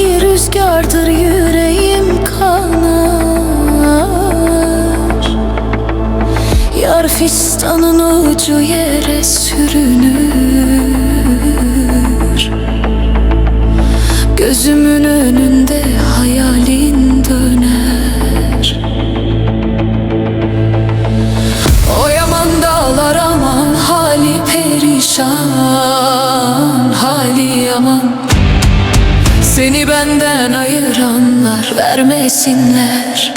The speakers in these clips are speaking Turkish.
rüzgardır yüreğim kanar. Yar fistanın ucu yere sürünür. Gözümün önünde hayalin döner. O yaman dağlar aman hali perişan. Hali yaman vermesinler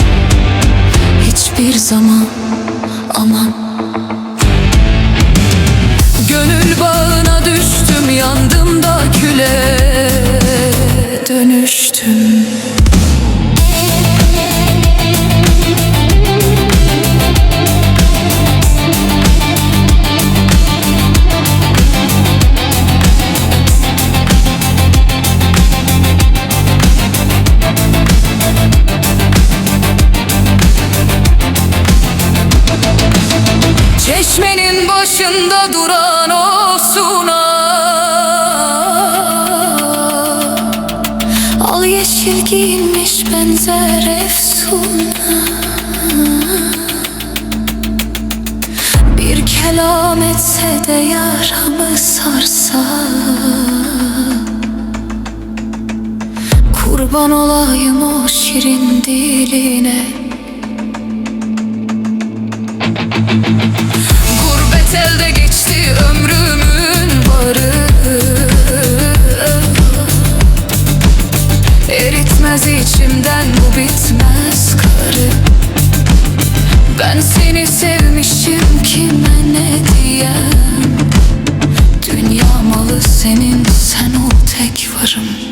Hiçbir zaman aman başında duran o suna. Al yeşil giyinmiş benzer efsuna Bir kelam etse de yaramı sarsa. Kurban olayım o Eritmez içimden bu bitmez karı. Ben seni sevmişim kime ne diyem? Dünya malı senin sen ol tek varım